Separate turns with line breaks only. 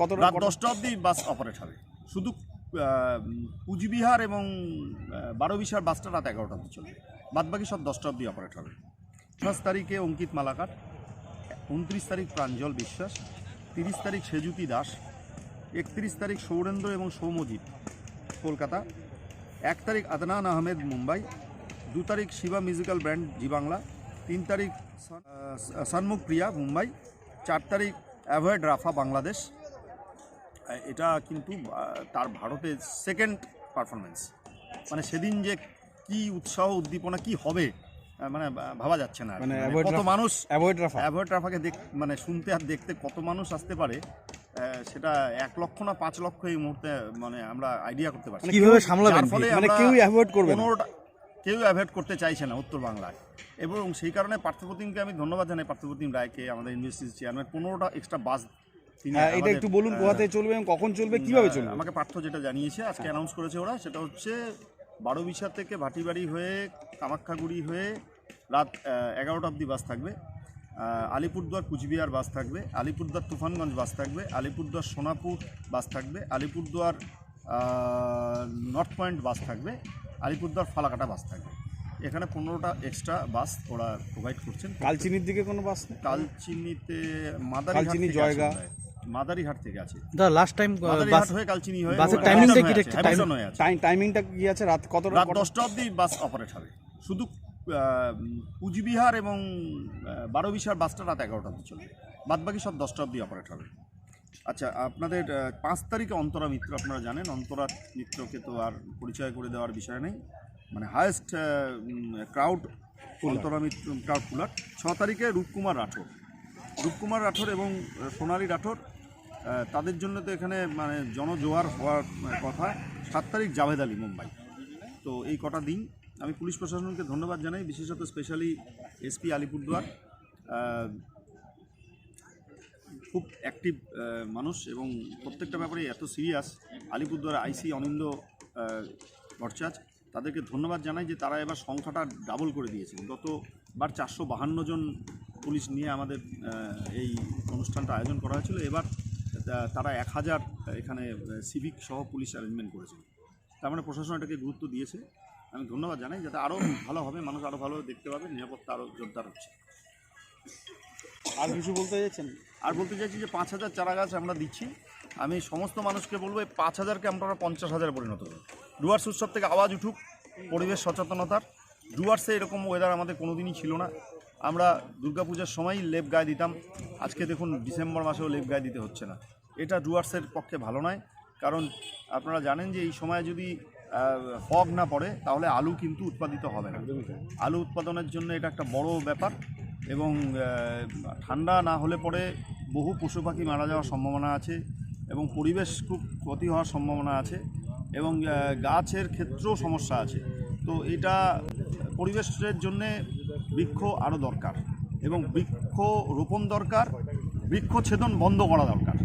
কত
রাত দশটা অবধি বাস অপারেট হবে। শুধু কুচবিহার এবং আহ, বারোবিশার বাসটা রাত এগারোটা অবধি চলবে। বাদবাকি সব দশটা অবধি অপারেট হবে। পাঁচ তারিখে অঙ্কিত মালাকার উনত্রিশ তারিখ প্রাঞ্জল বিশ্বাস তিরিশ তারিখ সেজুতি দাস একত্রিশ তারিখ সৌরেন্দ্র এবং সৌমজিৎ কলকাতা এক তারিখ আদনান আহমেদ মুম্বাই দু তারিখ শিবা মিউজিক্যাল ব্যান্ড জি বাংলা তিন তারিখ সন্মুখ প্রিয়া মুম্বাই চার তারিখ অ্যাভয়েড রাফা বাংলাদেশ এটা কিন্তু তার ভারতের সেকেন্ড পারফরমেন্স মানে সেদিন যে কি উৎসাহ উদ্দীপনা কি হবে মানে ভাবা যাচ্ছে না
মানে
মানে কত মানুষ
অ্যাভয়েড রাফা।
অ্যাভয়েড রাফাকে দেখ মানে শুনতে আর দেখতে কত মানুষ আসতে পারে সেটা এক লক্ষ না পাঁচ লক্ষ এই মুহূর্তে মানে আমরা আইডিয়া করতে পারছি। না।
কীভাবে সামলাবেন
ফলে
মানে কেউই অ্যাভয়েড করবে
কেউ অ্যাভয়েড করতে চাইছে না উত্তর বাংলায়। এবং সেই কারণে পার্থপ্রতিমকে আমি ধন্যবাদ জানাই পার্থপ্রতিম রায়কে আমাদের ইউনিভার্সিটির চেয়ারম্যান পনেরোটা এক্সট্রা বাস
এটা একটু বলুন কোথাতে চলবে এবং কখন চলবে কীভাবে চলবে?
আমাকে পার্থ যেটা জানিয়েছে আজকে অ্যানাউন্স করেছে ওরা সেটা হচ্ছে বারোবিশা থেকে ভাটিবাড়ি হয়ে কামাখ্যাগুড়ি হয়ে রাত এগারোটা অবধি বাস থাকবে। আলিপুরদুয়ার কুচবিহার বাস থাকবে আলিপুরদুয়ার তুফানগঞ্জ বাস থাকবে আলিপুরদুয়ার সোনাপুর বাস থাকবে আলিপুরদুয়ার নর্থ পয়েন্ট বাস থাকবে আলিপুরদুয়ার ফালাকাটা বাস থাকবে। এখানে পনেরোটা এক্সট্রা বাস ওরা প্রোভাইড করছেন।
কালচিনির দিকে কোনো বাস নেই?
কালচিনিতে
কালচিনি, জয়গা।
মাদারিহাট থেকে আছে।
দাদা লাস্ট টাইম
মাদারিহাট হয়ে কালচিনি হয়ে
বাসের
ওখানে
timing টা কি
আছে।
টাইম টাইমিংটা কি আছে? রাত কত
রাত
কত-
দশটা অবধি বাস অপারেট হবে। শুধু কুচবিহার এবং বারোবিশার বাসটা রাত এগারোটা অবধি চলবে। বাদবাকি সব দশটা অবধি অপারেট হবে। আচ্ছা আপনাদের পাঁচ তারিখে অন্তরা মিত্র আপনারা জানেন অন্তরা মিত্রকে তো আর পরিচয় করে দেওয়ার বিষয় নেই। মানে highest crowd Antara Mitra crowd puller ছ তারিখে রূপকুমার রাঠোর। রূপকুমার রাঠোর এবং সোনালী রাঠোর। তাদের জন্য তো এখানে মানে জনজোয়ার হওয়ার কথা সাত তারিখ জাভেদ আলী মুম্বাই। তো এই কটা দিন আমি পুলিশ প্রশাসনকে ধন্যবাদ জানাই বিশেষত স্পেশালি এসপি আলিপুরদুয়ার। খুব অ্যাক্টিভ মানুষ এবং প্রত্যেকটা ব্যাপারে এত সিরিয়াস আলিপুরদুয়ার আইসি অনিন্দ আহ, ভট্টাচার্য তাদেরকে ধন্যবাদ জানাই যে তারা এবার সংখ্যাটা ডাবল করে দিয়েছেন। গতবার চারশো বাহান্ন জন পুলিশ নিয়ে আমাদের এই অনুষ্ঠানটা আয়োজন করা হয়েছিল। এবার তারা এক হাজার এখানে সিভিক সহ পুলিশ অ্যারেঞ্জমেন্ট করেছে তার মানে প্রশাসন এটাকে গুরুত্ব দিয়েছে। আমি ধন্যবাদ জানাই যাতে আরও ভালো হবে মানুষ আরও ভালো দেখতে পাবে নিরাপত্তা আরও জোরদার হচ্ছে।
আর কিছু বলতে চাইছেন?
আর বলতে চাইছি যে পাঁচ হাজার চারা গাছ আমরা দিচ্ছি। আমি সমস্ত মানুষকে বলব এই পাঁচ হাজারকে আমরা পঞ্চাশ হাজারে পরিণত করব ডুয়ার্স উৎসব থেকে আওয়াজ উঠুক পরিবেশ সচেতনতার। ডুয়ার্সে এরকম ওয়েদার আমাদের কোনোদিনই ছিল না। আমরা দুর্গাপূজার সময়ই লেপ গায়ে দিতাম। আজকে দেখুন ডিসেম্বর মাসেও লেপ গায়ে দিতে হচ্ছে না। এটা ডুয়ার্সের পক্ষে ভালো নয়। কারণ আপনারা জানেন যে এই সময় যদি ফগ না পড়ে তাহলে আলু কিন্তু উৎপাদিত হবে না। আলু উৎপাদনের জন্য এটা একটা বড় ব্যাপার এবং ঠান্ডা না হলে পরে বহু পশু পাখি মারা যাওয়ার সম্ভাবনা আছে এবং পরিবেশ খুব ক্ষতি হওয়ার সম্ভাবনা আছে এবং গাছের ক্ষেত্রেও সমস্যা আছে। তো এটা পরিবেশের জন্যে বৃক্ষ আরও দরকার এবং বৃক্ষ রোপণ দরকার বৃক্ষ ছেদন বন্ধ করা দরকার।